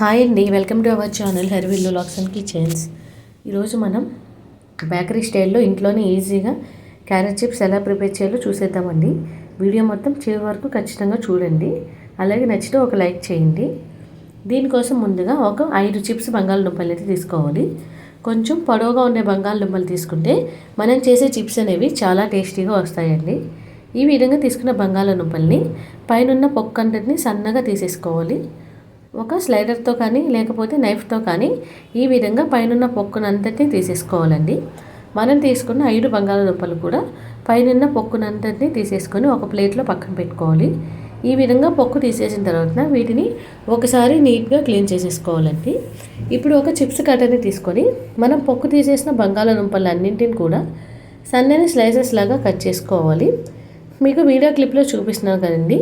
Hi అండి welcome to our channel హెర్విల్లు లాక్స్ అండ్ కిచెన్స్ ఈరోజు మనం బేకరీ స్టైల్లో ఇంట్లోనే ఈజీగా క్యారెట్ చిప్స్ ఎలా ప్రిపేర్ చేయాలో చూసేద్దామండి. వీడియో మొత్తం చివరి వరకు ఖచ్చితంగా చూడండి. అలాగే నచ్చితే ఒక లైక్ చేయండి. దీనికోసం ముందుగా ఒక ఐదు చిప్స్ బంగాళదుంపలు అయితే తీసుకోవాలి. కొంచెం పొడవుగా ఉండే బంగాళదుంపలు తీసుకుంటే మనం చేసే చిప్స్ అనేవి చాలా టేస్టీగా వస్తాయండి. ఈ విధంగా తీసుకున్న బంగాళదుంపల్ని పైనున్న పొక్కంటిని సన్నగా తీసేసుకోవాలి. ఒక స్లైడర్తో కానీ లేకపోతే నైఫ్తో కానీ ఈ విధంగా పైనున్న పొక్కునంతటిని తీసేసుకోవాలండి. మనం తీసుకున్న ఐదు బంగాళదుంపలు కూడా పైనున్న పొక్కునంతటిని తీసేసుకొని ఒక ప్లేట్లో పక్కన పెట్టుకోవాలి. ఈ విధంగా పొక్కు తీసేసిన తర్వాత వీటిని ఒకసారి నీట్గా క్లీన్ చేసేసుకోవాలండి. ఇప్పుడు ఒక చిప్స్ కట్టర్ని తీసుకొని మనం పొక్కు తీసేసిన బంగాళదుంపలన్నింటిని కూడా సన్నని స్లైసెస్ లాగా కట్ చేసుకోవాలి. మీకు వీడియో క్లిప్లో చూపిస్తున్నాను కదండి.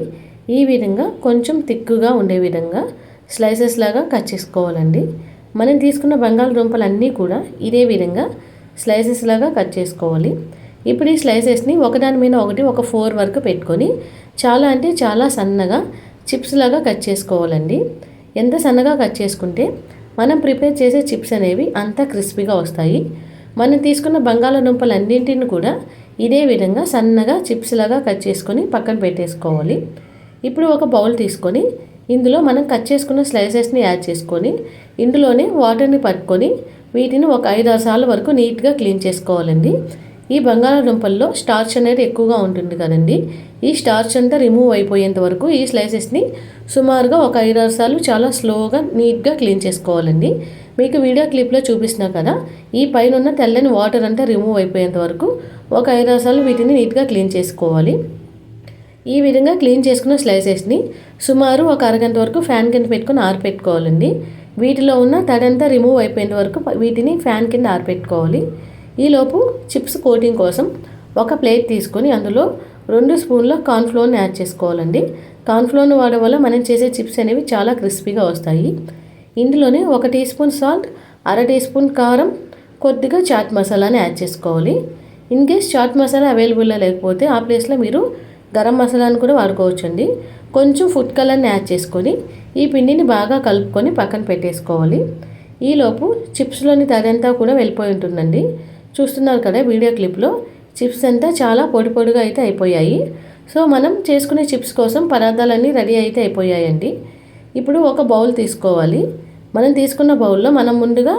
ఈ విధంగా కొంచెం తిక్కుగా ఉండే విధంగా స్లైసెస్ లాగా కట్ చేసుకోవాలండి. మనం తీసుకున్న బంగాళదుంపలు అన్నీ కూడా ఇదే విధంగా స్లైసెస్ లాగా కట్ చేసుకోవాలి. ఇప్పుడు ఈ స్లైసెస్ని ఒకదాని మీద ఒకటి ఒక ఫోర్ వరకు పెట్టుకొని చాలా అంటే చాలా సన్నగా చిప్స్ లాగా కట్ చేసుకోవాలండి. ఎంత సన్నగా కట్ చేసుకుంటే మనం ప్రిపేర్ చేసే చిప్స్ అనేవి అంత క్రిస్పీగా వస్తాయి. మనం తీసుకున్న బంగాళదుంపలు అన్నింటిని కూడా ఇదే విధంగా సన్నగా చిప్స్ లాగా కట్ చేసుకొని పక్కన పెట్టేసుకోవాలి. ఇప్పుడు ఒక బౌల్ తీసుకొని ఇందులో మనం కట్ చేసుకున్న స్లైసెస్ని యాడ్ చేసుకొని ఇందులోనే వాటర్ని పట్టుకొని వీటిని ఒక ఐదు ఆరు సార్లు వరకు నీట్గా క్లీన్ చేసుకోవాలండి. ఈ బంగాళాదుంపల్లో స్టార్చ్ అనేది ఎక్కువగా ఉంటుంది కదండి. ఈ స్టార్చ్ అంతా రిమూవ్ అయిపోయేంత వరకు ఈ స్లైసెస్ని సుమారుగా ఒక ఐదు ఆరు సార్లు చాలా స్లోగా నీట్గా క్లీన్ చేసుకోవాలండి. మీకు వీడియో క్లిప్లో చూపిస్తున్నా కదా ఈ పైన ఉన్న తెల్లని వాటర్ అంతా రిమూవ్ అయిపోయేంత వరకు ఒక ఐదు ఆరు సార్లు వీటిని నీట్గా క్లీన్ చేసుకోవాలి. ఈ విధంగా క్లీన్ చేసుకున్న స్లైసెస్ని సుమారు ఒక అరగంట వరకు ఫ్యాన్ కింద పెట్టుకుని ఆరిపెట్టుకోవాలండి. వీటిలో ఉన్న తడంతా రిమూవ్ అయిపోయేంత వరకు వీటిని ఫ్యాన్ కింద ఆరిపెట్టుకోవాలి. ఈలోపు చిప్స్ కోటింగ్ కోసం ఒక ప్లేట్ తీసుకొని అందులో రెండు స్పూన్ల కార్న్ఫ్లోర్ని యాడ్ చేసుకోవాలండి. కార్న్ఫ్లోర్ని వాడడం వల్ల మనం చేసే చిప్స్ అనేవి చాలా క్రిస్పీగా వస్తాయి. ఇందులోనే ఒక టీ స్పూన్ సాల్ట్ అర టీ స్పూన్ కారం కొద్దిగా చాట్ మసాలాని యాడ్ చేసుకోవాలి. ఇన్ కేస్ చాట్ మసాలా అవైలబుల్లో లేకపోతే ఆ ప్లేస్లో మీరు గరం మసాలాను కూడా వాడుకోవచ్చండి. కొంచెం ఫుడ్ కలర్ని యాడ్ చేసుకొని ఈ పిండిని బాగా కలుపుకొని పక్కన పెట్టేసుకోవాలి. ఈలోపు చిప్స్లోని తదంతా కూడా వెళ్ళిపోయి ఉంటుందండి. చూస్తున్నారు కదా వీడియో క్లిప్లో చిప్స్ అంతా చాలా పొడి పొడిగా అయితే అయిపోయాయి. సో మనం చేసుకునే చిప్స్ కోసం పదార్థాలన్నీ రెడీ అయితే అయిపోయాయండి. ఇప్పుడు ఒక బౌల్ తీసుకోవాలి. మనం తీసుకున్న బౌల్లో మనం ముందుగా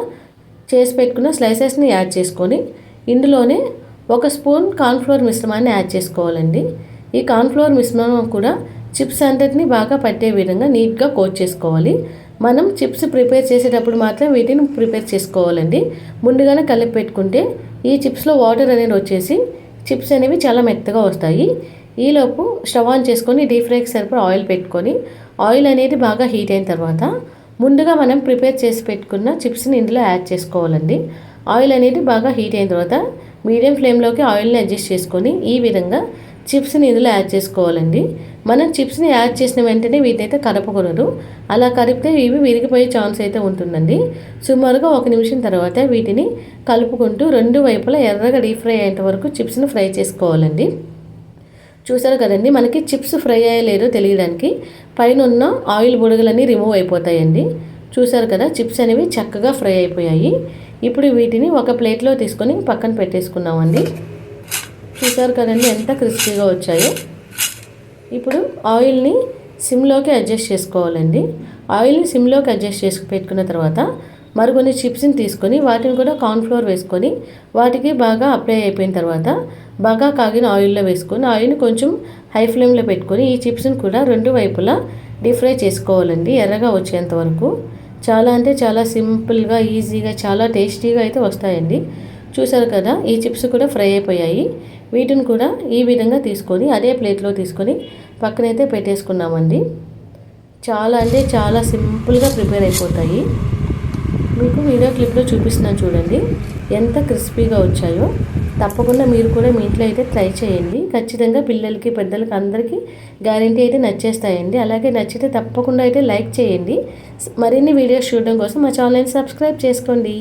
చేసి పెట్టుకున్న స్లైసెస్ని యాడ్ చేసుకొని ఇందులోనే ఒక స్పూన్ కార్న్ఫ్లోర్ మిశ్రమాన్ని యాడ్ చేసుకోవాలండి. ఈ కార్న్ఫ్లోర్ మిశ్రమం కూడా చిప్స్ అంతటిని బాగా పట్టే విధంగా నీట్గా కోట్ చేసుకోవాలి. మనం చిప్స్ ప్రిపేర్ చేసేటప్పుడు మాత్రం వీటిని ప్రిపేర్ చేసుకోవాలండి. ముందుగానే కలిపి పెట్టుకుంటే ఈ చిప్స్లో వాటర్ అనేది వచ్చేసి చిప్స్ అనేవి చాలా మెత్తగా వస్తాయి. ఈలోపు స్టవ్ ఆన్ చేసుకొని డీప్ ఫ్రైకి సరిపడా ఆయిల్ పెట్టుకొని ఆయిల్ అనేది బాగా హీట్ అయిన తర్వాత ముందుగా మనం ప్రిపేర్ చేసి పెట్టుకున్న చిప్స్ని ఇందులో యాడ్ చేసుకోవాలండి. ఆయిల్ అనేది బాగా హీట్ అయిన తర్వాత మీడియం ఫ్లేమ్లోకి ఆయిల్ని అడ్జస్ట్ చేసుకొని ఈ విధంగా చిప్స్ని ఇందులో యాడ్ చేసుకోవాలండి. మనం చిప్స్ని యాడ్ చేసిన వెంటనే వీటైతే కలపకూడదు అలా కలిపితే ఇవి విరిగిపోయే ఛాన్స్ అయితే ఉంటుందండి. సుమారుగా ఒక నిమిషం తర్వాత వీటిని కలుపుకుంటూ రెండు వైపులా ఎర్రగా డీప్ ఫ్రై అయ్యేంత వరకు చిప్స్ని ఫ్రై చేసుకోవాలండి. చూసారు కదండి మనకి చిప్స్ ఫ్రై అయ్యలేదో తెలియడానికి పైన ఉన్న ఆయిల్ బుడగలన్నీ రిమూవ్ అయిపోతాయండి. చూసారు కదా చిప్స్ అనేవి చక్కగా ఫ్రై అయిపోయాయి. ఇప్పుడు వీటిని ఒక ప్లేట్లో తీసుకొని పక్కన పెట్టేసుకున్నామండి చూసారు కదండి ఎంత క్రిస్పీగా వచ్చాయో. ఇప్పుడు ఆయిల్ని సిమ్లోకి అడ్జస్ట్ చేసుకోవాలండి. ఆయిల్ని సిమ్లోకి అడ్జస్ట్ చేసి పెట్టుకున్న తర్వాత మరికొన్ని చిప్స్ని తీసుకొని వాటిని కూడా కార్న్ఫ్లోర్ వేసుకొని వాటికి బాగా అప్లై అయిపోయిన తర్వాత బాగా కాగిన ఆయిల్లో వేసుకొని ఆయిల్ని కొంచెం హై ఫ్లేమ్లో పెట్టుకొని ఈ చిప్స్ని కూడా రెండు వైపులా డీప్ ఫ్రై చేసుకోవాలండి. ఎర్రగా వచ్చేంత వరకు. చాలా అంటే చాలా సింపుల్గా ఈజీగా చాలా టేస్టీగా అయితే వస్తాయండి. చూసారు కదా ఈ చిప్స్ కూడా ఫ్రై అయిపోయాయి. వీటిని కూడా ఈ విధంగా తీసుకొని అదే ప్లేట్లో తీసుకొని పక్కనైతే పెట్టేసుకున్నామండి. చాలా అంటే చాలా సింపుల్గా ప్రిపేర్ అయిపోతాయి. మీకు వీడియో క్లిప్లో చూపిస్తున్నాను చూడండి ఎంత క్రిస్పీగా వచ్చాయో. తప్పకుండా మీరు కూడా మీ ఇంట్లో అయితే ట్రై చేయండి. ఖచ్చితంగా పిల్లలకి పెద్దలకి అందరికీ గ్యారంటీ అయితే నచ్చేస్తాయండి. అలాగే నచ్చితే తప్పకుండా అయితే లైక్ చేయండి. మరిన్ని వీడియోస్ చూడడం కోసం మా ఛానల్ని సబ్స్క్రైబ్ చేసుకోండి.